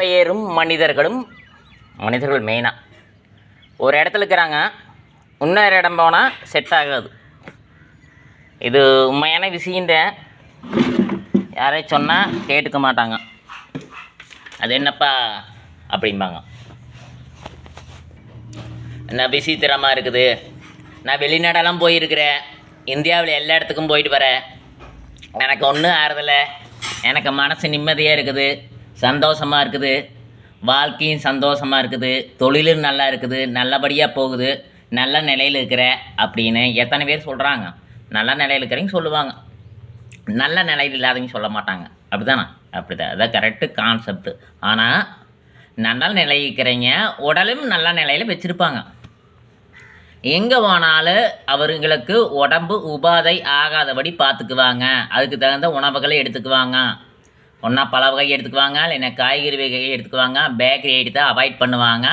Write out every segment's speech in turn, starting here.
பெயரும் மனிதர்களும் மனிதர்கள் மெயினாக ஒரு இடத்துல இருக்கிறாங்க இன்னொரு இடம் போனால் செட் ஆகாது. இது உண்மையான விஷயந்த யாரையும் சொன்னால் கேட்டுக்க மாட்டாங்க. அது என்னப்பா அப்படிம்பாங்க. என்ன விசித்திரமாக இருக்குது? நான் வெளிநாடெல்லாம் போயிருக்கிறேன் இந்தியாவில் எல்லா இடத்துக்கும் போயிட்டு வரேன் எனக்கு ஒன்றும் ஆறுதலை. எனக்கு மனசு நிம்மதியாக இருக்குது. சந்தோஷமாக இருக்குது. வாழ்க்கையும் சந்தோஷமாக இருக்குது. தொழிலும் நல்லா இருக்குது. நல்லபடியாக போகுது. நல்ல நிலையில் இருக்கிற அப்படின்னு எத்தனை பேர் சொல்கிறாங்க நல்ல நிலையில் இருக்கிறவங்க சொல்லுவாங்க. நல்ல நிலையில் இல்லாதவங்க சொல்ல மாட்டாங்க. அப்படிதானே அப்படிதான். அதான் கரெக்டு கான்செப்ட் ஆனால் நல்ல நிலையில் இருக்கிறவங்க உடலும் நல்ல நிலையில் வச்சுருப்பாங்க. எங்கே போனாலும் அவர்களுக்கு உடம்பு உபாதை ஆகாதபடி பார்த்துக்குவாங்க. அதுக்கு தகுந்த உணவுகளை எடுத்துக்குவாங்க. ஒன்றா பல வகை எடுத்துக்குவாங்க இல்லைன்னா காய்கறி வகை எடுத்துக்குவாங்க. பேக்கரி ஐட்டத்தை அவாய்ட் பண்ணுவாங்க.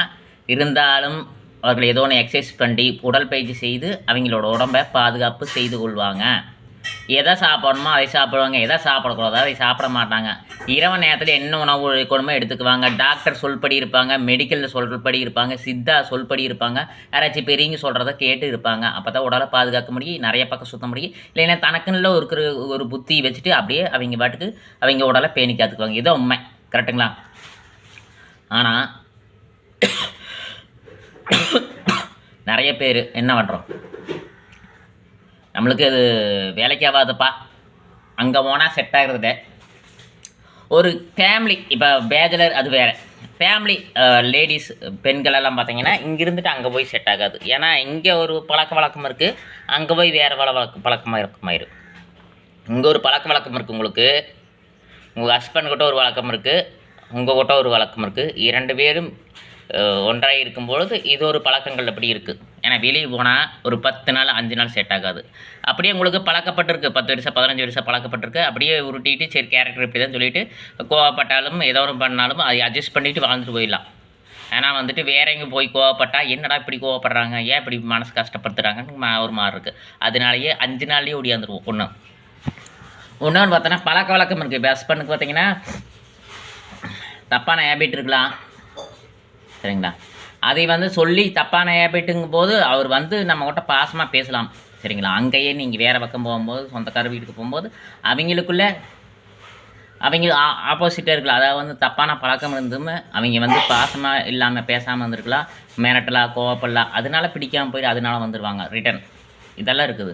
இருந்தாலும் அவர்கள் ஏதோ ஒன்று எக்ஸசைஸ் பண்ணி உடற்பயிற்சி செய்து அவங்களோட உடம்பை பாதுகாப்பு செய்து கொள்வாங்க. எதை சாப்பிடணுமோ அதை சாப்பிடுவாங்க. எதை சாப்பிடக்கூடாதோ அதை சாப்பிட மாட்டாங்க. இரவு நேரத்தில் என்ன உணவு இருக்கணுமோ எடுத்துக்குவாங்க. டாக்டர் சொல்படி இருப்பாங்க. மெடிக்கலில் சொல்படி இருப்பாங்க. சித்தா சொல்படி இருப்பாங்க. யாராச்சும் பெரியவங்க சொல்கிறத கேட்டு இருப்பாங்க. அப்போ தான் உடலை பாதுகாக்க முடியும். நிறைய பக்கம் சுத்த முடியும். இல்லைன்னா தனக்குன்னு இருக்கிற ஒரு புத்தி வச்சுட்டு அப்படியே அவங்க பாட்டுக்கு அவங்க உடலை பேணி காத்துக்குவாங்க இதான் உண்மை. கரெக்டுங்களா ஆனால் நிறைய பேர் என்ன பண்ணுறோம் நம்மளுக்கு அது வேலைக்கு ஆகாதுப்பா அங்கே போனால் செட் ஆகிறது. ஒரு ஃபேமிலி இப்போ பேச்சுலர் அது வேறு. ஃபேமிலி லேடிஸ் பெண்களெல்லாம் பார்த்தீங்கன்னா இங்கே இருந்துட்டு அங்கே போய் செட் ஆகாது. ஏன்னா இங்கே ஒரு பழக்க வழக்கம் இருக்குது அங்கே போய் வேறு பல வழக்க பழக்கமாக இருக்குமாயிரும் இங்கே ஒரு பழக்க வழக்கம் இருக்குது உங்களுக்கு. உங்கள் ஹஸ்பண்ட் கிட்ட ஒரு வழக்கம் இருக்குது உங்கள் கிட்ட ஒரு வழக்கம் இருக்குது இரண்டு பேரும் ஒன்றாக இருக்கும்பொழுது இது ஒரு பழக்கங்கள் அப்படி இருக்குது ஏன்னா வெளியே போனால் ஒரு பத்து நாள் அஞ்சு நாள் செட் ஆகாது. அப்படியே உங்களுக்கு பழக்கப்பட்டிருக்கு. பத்து வருஷம் பதினஞ்சு வருஷம் பழக்கப்பட்டிருக்கு. அப்படியே உருட்டிட்டு சரி கேரக்டர் இப்படி தான் சொல்லிட்டு கோவப்பட்டாலும் ஏதோ ஒன்று பண்ணாலும் அதை அட்ஜஸ்ட் பண்ணிவிட்டு வாழ்ந்துட்டு போயிடலாம். ஏன்னா வந்துட்டு வேற எங்கே போய் கோவப்பட்டா என்னடா இப்படி கோவப்படுறாங்க? ஏன் இப்படி மனசு கஷ்டப்படுத்துறாங்கன்னு ஒரு மாதிரி இருக்குது அதனாலேயே அஞ்சு நாள்லேயே ஓடியாந்துருவோம் ஒன்று இன்னொன்று பார்த்தோன்னா பழக்க வழக்கம் இருக்குது பெஸ்ட் பண்ணுக்கு பார்த்தீங்கன்னா தப்பான ஹேபிட் இருக்கலாம் சரிங்களா? அதை வந்து சொல்லி தப்பான ஹேபிட்டுங்கும் போது அவர் வந்து நம்ம கிட்ட பாசமாக பேசலாம். சரிங்களா? அங்கேயே நீங்கள் வேறு பக்கம் போகும்போது சொந்தக்கார வீட்டுக்கு போகும்போது அவங்களுக்குள்ளே அவங்க ஆப்போசிட்டாக இருக்கலாம். அதாவது வந்து தப்பான பழக்கம் இருந்துமே அவங்க வந்து பாசமாக இல்லாமல் பேசாமல் இருந்திருக்கலாம். மிரட்டலாம் கோவப்படலாம் அதனால பிடிக்காமல் போயிட்டு அதனால வந்துடுவாங்க ரிட்டர்ன் இதெல்லாம் இருக்குது.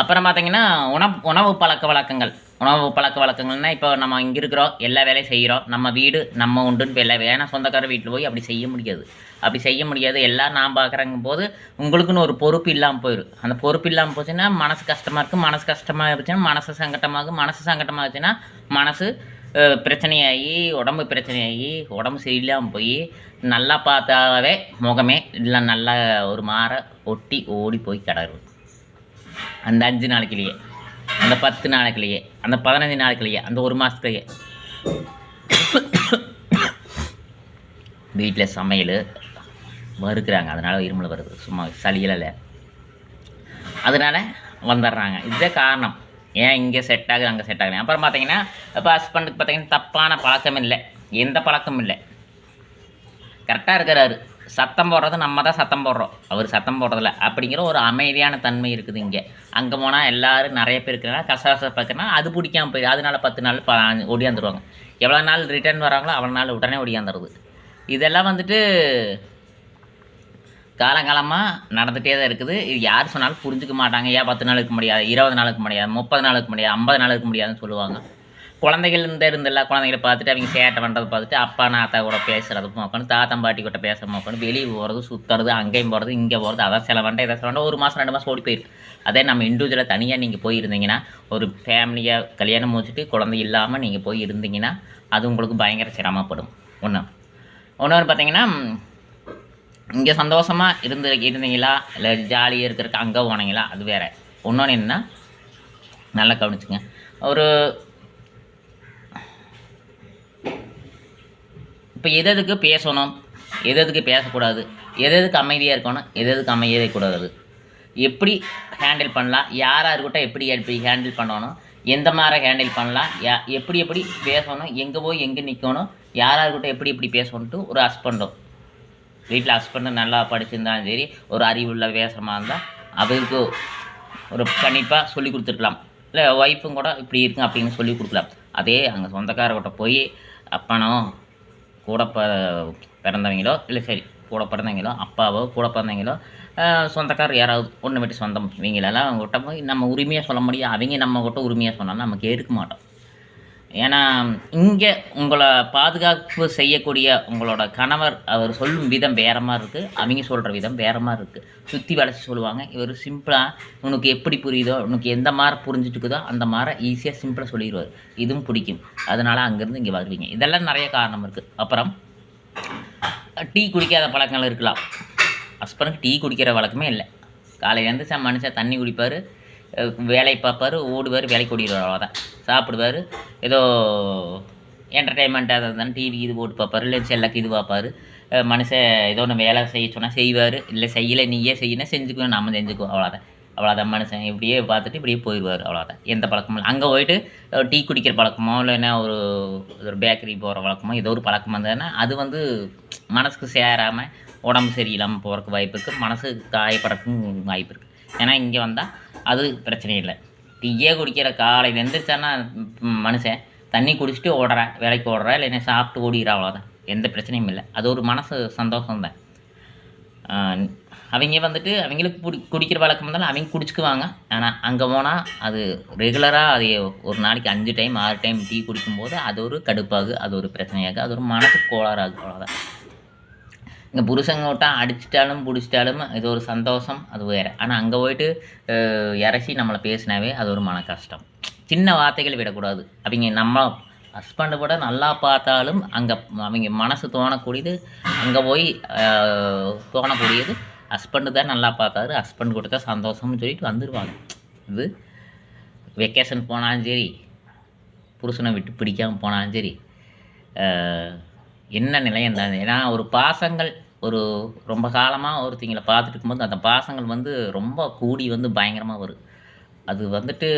அப்புறம் பார்த்தீங்கன்னா உணவு உணவு பழக்க வழக்கங்கள். உணவு பழக்க வழக்கங்கள்னால் இப்போ நம்ம இங்கே இருக்கிறோம் எல்லா வேலையும் செய்கிறோம். நம்ம வீடு நம்ம உண்டுன்னு இப்போ எல்லா ஏன்னா சொந்தக்கார வீட்டில் போய் அப்படி செய்ய முடியாது. அப்படி செய்ய முடியாது. எல்லாம் நான் பார்க்குறங்கும் போது உங்களுக்குன்னு ஒரு பொறுப்பு இல்லாமல் போயிடும் அந்த பொறுப்பு இல்லாமல் போச்சுன்னா மனசு கஷ்டமாக இருக்கும் மனசு கஷ்டமாக இருந்துச்சுன்னா மனசு சங்கட்டமாகும். மனசு சங்கட்டமாகுச்சுன்னா மனசு பிரச்சனையாகி உடம்பு பிரச்சனையாகி உடம்பு சரியில்லாமல் போய் நல்லா பார்த்தாவே முகமே இல்லை நல்லா ஒரு மாற ஒட்டி ஓடி போய் கிடக்குது. அந்த அஞ்சு நாளைக்குலேயே. அந்த பத்து நாளுக்குள்ளேயே அந்த பதினஞ்சு நாளுக்குள்ளேயே அந்த ஒரு மாதத்துலேயே வீட்டில் சமையல் வறுக்கிறாங்க. அதனால் இருமல் வருது சும்மா சளியில் இல்லை அதனால் வந்துடுறாங்க. இதுதான் காரணம். ஏன் இங்கே செட் ஆகுது அங்கே செட் ஆகுது அப்புறம் பார்த்தீங்கன்னா இப்போ ஹஸ்பண்டுக்கு பார்த்தீங்கன்னா தப்பான பழக்கம் இல்லை எந்த பழக்கமும் இல்லை. கரெக்டாக இருக்கிறாரு. சத்தம் போடுறது நம்ம தான் சத்தம் போடுறோம். அவர் சத்தம் போடுறதில்ல. அப்படிங்கிற ஒரு அமைதியான தன்மை இருக்குது இங்கே. அங்கே போனால் எல்லோரும் நிறைய பேர் இருக்கிறனால கசகசப்பாக இருக்கிறனால அது பிடிக்காமல் போயிடும். அதனால பத்து நாள் ப ஒடியாந்துருவாங்க. எவ்வளோ நாள் ரிட்டர்ன் வராங்களோ அவ்வளோ நாள் உடனே ஒடியாந்துருது. இதெல்லாம் வந்துட்டு காலங்காலமாக நடந்துகிட்டே தான் இருக்குது. இது யார் சொன்னாலும் புரிஞ்சுக்க மாட்டாங்க. ஏன் பத்து நாளுக்கு முடியாது? இருபது நாளுக்கு முடியாது? முப்பது நாளுக்கு முடியாது? ஐம்பது நாளுக்கு முடியாதுன்னு சொல்லுவாங்க. குழந்தைகள் இருந்த இருந்தில்ல குழந்தைகளை பார்த்துட்டு அவங்க சேட்டை பண்ணுறதை பார்த்துட்டு அப்பா நாத்தா கூட பேசுகிறது போக்கணும் தாத்தம் பாட்டி கூட பேச போக்கணும் வெளியே போகிறது சுற்றுறது அங்கேயும் போகிறது இங்கே போகிறது அதை சில வண்டை இதை சில ஒரு மாதம் ரெண்டு மாதம் ஓடி போயிடும் அதே நம்ம இண்டிவிஜுவலாக தனியாக நீங்கள் போயிருந்தீங்கன்னா ஒரு ஃபேமிலியாக கல்யாணம் முடிச்சுட்டு குழந்தை இல்லாமல் நீங்கள் போய் இருந்தீங்கன்னா அது உங்களுக்கு பயங்கர சிரமப்படும். ஒன்று ஒன்று பார்த்தீங்கன்னா இங்கே சந்தோஷமாக இருந்து இருந்தீங்களா? இல்லை ஜாலியாக இருக்கிறதுக்கு அங்கே போனீங்களா? அது வேறு. இன்னொன்று என்னென்னா நல்லா கவனிச்சுங்க. ஒரு இப்போ எது எதுக்கு பேசணும்? எது எதுக்கு பேசக்கூடாது? எது எதுக்கு அமைதியாக இருக்கணும்? எது எதுக்கு அமைதியாக இருக்கக்கூடாது? எப்படி ஹேண்டில் பண்ணலாம்? யாராக இருக்கட்டும் எப்படி எப்படி ஹேண்டில் பண்ணணும்? எந்த மாதிரி ஹேண்டில் பண்ணலாம்? யா எப்படி எப்படி பேசணும்? எங்கே போய் எங்கே நிற்கணும் யாராக இருக்கட்டும் எப்படி எப்படி பேசணுன்ட்டு ஒரு ஹஸ்பண்டும் வீட்டில் ஹஸ்பண்டு நல்லா படிச்சிருந்தாலும் சரி ஒரு அறிவுள்ள பேசுகிறமா இருந்தால் அவருக்கு ஒரு கண்டிப்பாக சொல்லி கொடுத்துருக்கலாம். இல்லை ஒய்ஃபும் கூட இப்படி இருக்குங்க அப்படின்னு சொல்லி கொடுக்கலாம். அதே அங்கே சொந்தக்காரர்கிட்ட போய் அப்பனோ கூட ப பிறந்தவங்களோ இல்லை சரி கூட பிறந்தவங்களோ அப்பாவோ கூட பிறந்தவங்களோ சொந்தக்காரர் யாராவது ஒன்று விட்டு சொந்தம் இவங்களெல்லாம் அவங்ககிட்ட போய் நம்ம உரிமையாக சொல்ல முடியும். அவங்க நம்ம கிட்ட உரிமையாக சொன்னாலும் நம்ம கேட்க மாட்டோம். ஏன்னா இங்கே உங்களை பாதுகாப்பு செய்யக்கூடிய உங்களோட கணவர் அவர் சொல்லும் விதம் வேற மாதிரி இருக்குது அவங்க சொல்கிற விதம் வேற மாதிரி இருக்குது சுற்றி வளைச்சி சொல்லுவாங்க. இவர் சிம்பிளாக உனக்கு எப்படி புரியுதோ உனக்கு எந்த மாதிரி புரிஞ்சுட்டுக்குதோ அந்த மாதிரி ஈஸியாக சிம்பிளாக சொல்லிடுவார். இதுவும் பிடிக்கும். அதனால் அங்கேருந்து இங்கே வருவீங்க. இதெல்லாம் நிறைய காரணம் இருக்குது அப்புறம் டீ குடிக்காத பழக்கங்கள் இருக்கலாம். ஹஸ்பண்டுக்கு டீ குடிக்கிற வழக்கமே இல்லை. காலையில் எழுந்திரிச்சா மனுஷன் தண்ணி குடிப்பார். வேலையை பார்ப்பார் ஓடுவார் வேலைக்கு ஓடிடுவார் அவ்வளோதான் சாப்பிடுவார் ஏதோ என்டர்டெயின்மெண்ட்டாக இருந்தாலும் டிவி இது போட்டு பார்ப்பாரு இல்லை செல்லக்கு இது பார்ப்பாரு. மனுஷன் ஏதோ ஒன்று வேலை செய்ய சொன்னால் செய்வார் இல்லை செய்யலை நீயே செய்யணும் செஞ்சுக்குவேன் நம்ம செஞ்சுக்குவோம் அவ்வளோதான் அவ்வளோதான் மனுஷன். இப்படியே பார்த்துட்டு இப்படியே போயிடுவார் அவ்வளோதான் எந்த பழக்கமும் இல்லை. அங்கே போயிட்டு டீ குடிக்கிற பழக்கமோ இல்லைன்னா ஒரு ஒரு பேக்கரி போகிற பழக்கமோ ஏதோ ஒரு பழக்கம் வந்ததுன்னா அது வந்து மனசுக்கு சேராமல் உடம்பு சரியில்லாமல் போகிறதுக்கு வாய்ப்பு இருக்குது மனசு காயப்படுறதுக்கும் வாய்ப்பு இருக்குது ஏன்னா இங்கே வந்தால் அது பிரச்சனை இல்லை. டீயே குடிக்கிற காலையில் எந்திரிச்சானா மனுஷன் தண்ணி குடிச்சிட்டு ஓடுறேன் வேலைக்கு ஓடுறேன் இல்லைன்னா சாப்பிட்டு ஓடிடுறா அவ்வளோதான் எந்த பிரச்சனையும் இல்லை. அது ஒரு மனசு சந்தோஷம் தான். அவங்க வந்துட்டு அவங்களுக்கு குடி குடிக்கிற பழக்கம் இருந்தாலும் அவங்க குடிச்சுக்குவாங்க. ஆனால் அங்கே போனால் அது ரெகுலராக அது ஒரு நாளைக்கு அஞ்சு டைம் ஆறு டைம் டீ குடிக்கும்போது அது ஒரு கடுப்பாகு அது ஒரு பிரச்சனையாகும் அது ஒரு மனசு கோளாறாகும் அவ்வளோதான் இங்கே புருஷங்க விட்டால் அடிச்சிட்டாலும் பிடிச்சிட்டாலும் இது ஒரு சந்தோஷம் அது வேறு. ஆனால் அங்கே போயிட்டு இறச்சி நம்மளை பேசினாவே அது ஒரு மன கஷ்டம். சின்ன வார்த்தைகள் விடக்கூடாது. அவங்க நம்ம ஹஸ்பண்டை விட நல்லா பார்த்தாலும் அங்கே அவங்க மனசு தோணக்கூடியது அங்கே போய் தோணக்கூடியது. ஹஸ்பண்டு தான் நல்லா பார்த்தாரு ஹஸ்பண்ட் கொடுத்தா சந்தோஷம்னு சொல்லிட்டு வந்துடுவாங்க இது வெக்கேஷன் போனாலும் சரி புருஷனை விட்டு பிடிக்காமல் போனாலும் சரி என்ன நிலையம் தான் ஏன்னா ஒரு பாசங்கள் ஒரு ரொம்ப காலமாக ஒருத்தங்களை பார்த்துட்டு இருக்கும்போது அந்த பாசங்கள் வந்து ரொம்ப கூடி வந்து பயங்கரமாக வரும் அது வந்துட்டு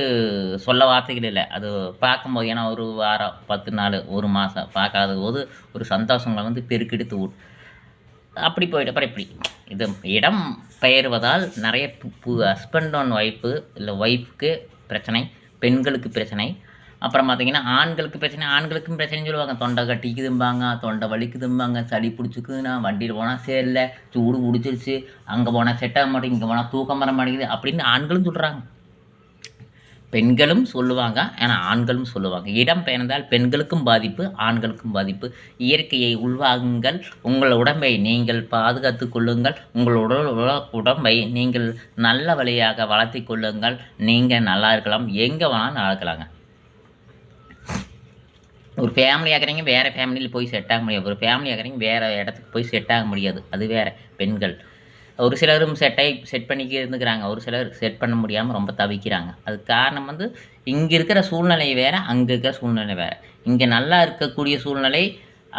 சொல்ல வார்த்தைகள் இல்லை. அது பார்க்கும்போது ஏன்னா ஒரு வாரம் பத்து நாள் ஒரு மாதம் பார்க்காத போது ஒரு சந்தோஷங்களை வந்து பெருக்கெடுத்து விடும் அப்படி போயிட்டு அப்புறம் இப்படி இது இடம் பெயர்வதால் நிறைய ஹஸ்பண்ட் அண்ட் ஒய்ஃபு இல்லை ஒய்ஃப்க்கு பிரச்சனை பெண்களுக்கு பிரச்சனை அப்புறம் பார்த்தீங்கன்னா ஆண்களுக்கு பிரச்சனை ஆண்களுக்கும் பிரச்சனைன்னு சொல்லுவாங்க. தொண்டை கட்டிக்குதும்பாங்க தொண்டை வலிக்குதும்பாங்க சளி பிடிச்சிக்குதுன்னா வண்டியில் போனால் சரியில்லை சூடு பிடிச்சிருச்சு அங்கே போனால் செட் ஆக மாட்டேங்குது இங்கே போனால் தூக்கம் வர மாட்டேங்குது அப்படின்னு ஆண்களும் சொல்கிறாங்க பெண்களும் சொல்லுவாங்க ஆனால் ஆண்களும் சொல்லுவாங்க. இடம் பெயர்ந்தால் பெண்களுக்கும் பாதிப்பு ஆண்களுக்கும் பாதிப்பு. இயற்கையை உள்வாங்குங்கள் உங்கள் உடம்பை நீங்கள் பாதுகாத்து கொள்ளுங்கள் உங்கள் உடல் உட- உடம்பை நீங்கள் நல்ல வழியாக வளர்த்தி கொள்ளுங்கள். நீங்கள் நல்லா இருக்கலாம் எங்கே வேணாலும் நல்லா இருக்கலாங்க. ஒரு ஃபேமிலி ஆகிறீங்க வேறு ஃபேமிலியில் போய் செட் ஆக முடியாது. ஒரு ஃபேமிலி ஆகிறீங்க வேறு இடத்துக்கு போய் செட் ஆக முடியாது. அது வேறு பெண்கள். ஒரு சிலரும் செட்டை செட் பண்ணிக்க இருந்துக்கிறாங்க. ஒரு சிலர் செட் பண்ண முடியாமல் ரொம்ப தவிக்கிறாங்க. அதுக்கு காரணம் வந்து இங்கே இருக்கிற சூழ்நிலை வேறு அங்கே இருக்கிற சூழ்நிலை வேறு. இங்கே நல்லா இருக்கக்கூடிய சூழ்நிலை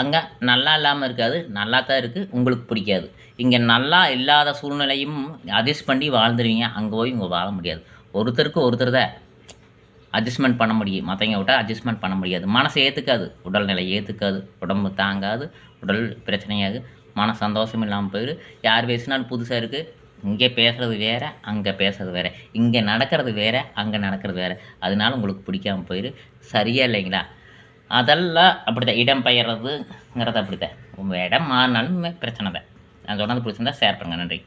அங்கே நல்லா இல்லாமல் இருக்காது. நல்லா தான் இருக்குது உங்களுக்கு பிடிக்காது. இங்கே நல்லா இல்லாத சூழ்நிலையும் அட்ஜஸ்ட் பண்ணி வாழ்ந்துருவீங்க. அங்கே போய் இங்கே வாழ முடியாது. ஒருத்தருக்கு ஒருத்தர் தான். அட்ஜஸ்ட்மெண்ட் பண்ண முடியும் மற்றவங்க விட்டால் அட்ஜஸ்ட்மெண்ட் பண்ண முடியாது. மனசை ஏற்றுக்காது உடல்நிலை ஏற்றுக்காது உடம்பு தாங்காது. உடல் பிரச்சனையாது மன சந்தோஷம் இல்லாமல் போயிடும் யார் பேசினாலும் புதுசாக இருக்குது இங்கே பேசுகிறது வேறு அங்கே பேசுறது வேறு. இங்கே நடக்கிறது வேறு அங்கே நடக்கிறது வேறு. அதனால உங்களுக்கு பிடிக்காமல் போயிடும் சரியா இல்லைங்களா? அதெல்லாம் அப்படிதான் இடம் பெயர்றதுங்கிறது அப்படித்தான். உங்கள் இடம் மாறினாலும் பிரச்சனை தான். நான் சொன்னது பிடிச்சிருந்தா ஷேர் பண்ணுங்கள் நன்றி.